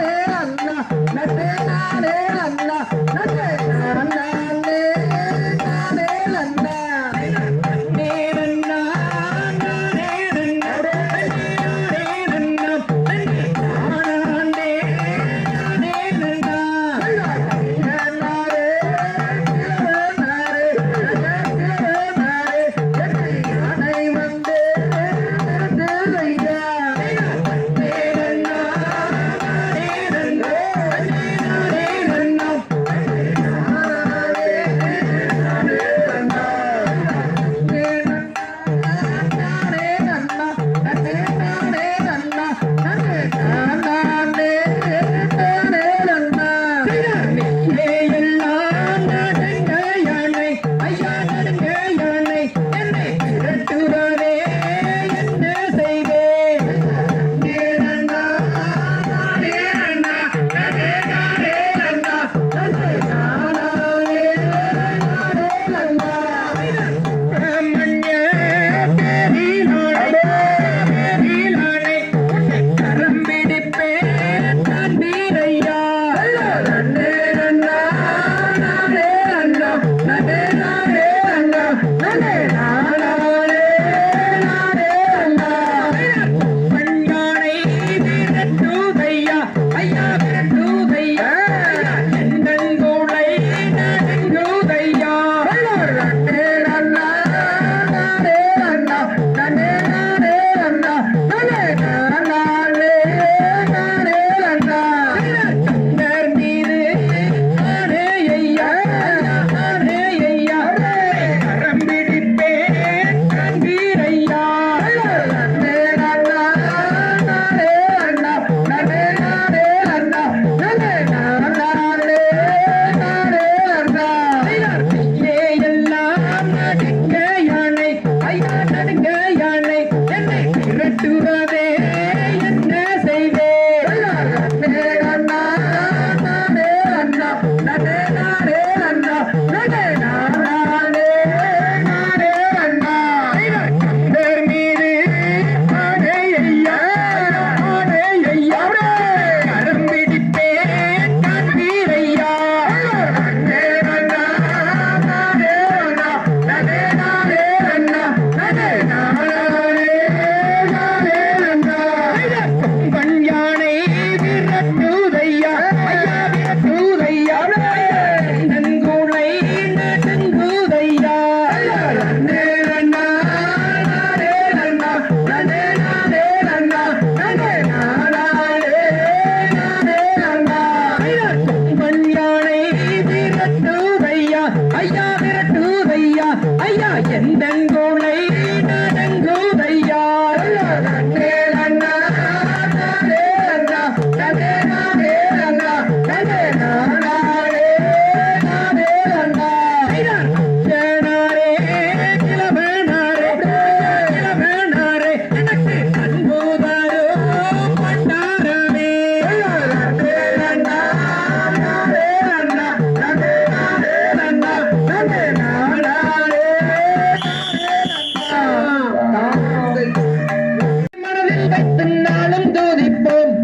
na na na na na na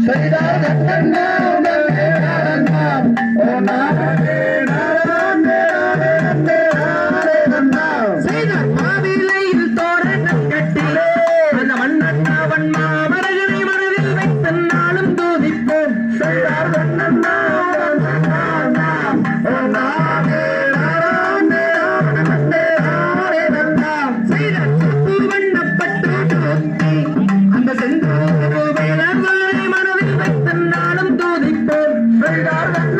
மக்கள் ஆட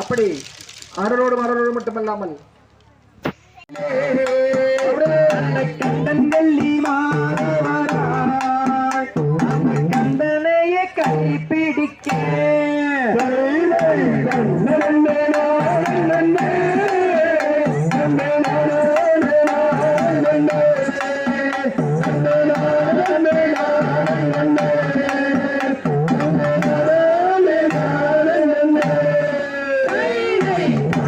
அப்படி அருளோடு மரலோடு மட்டுமல்லாமல் கண்டன் Amém.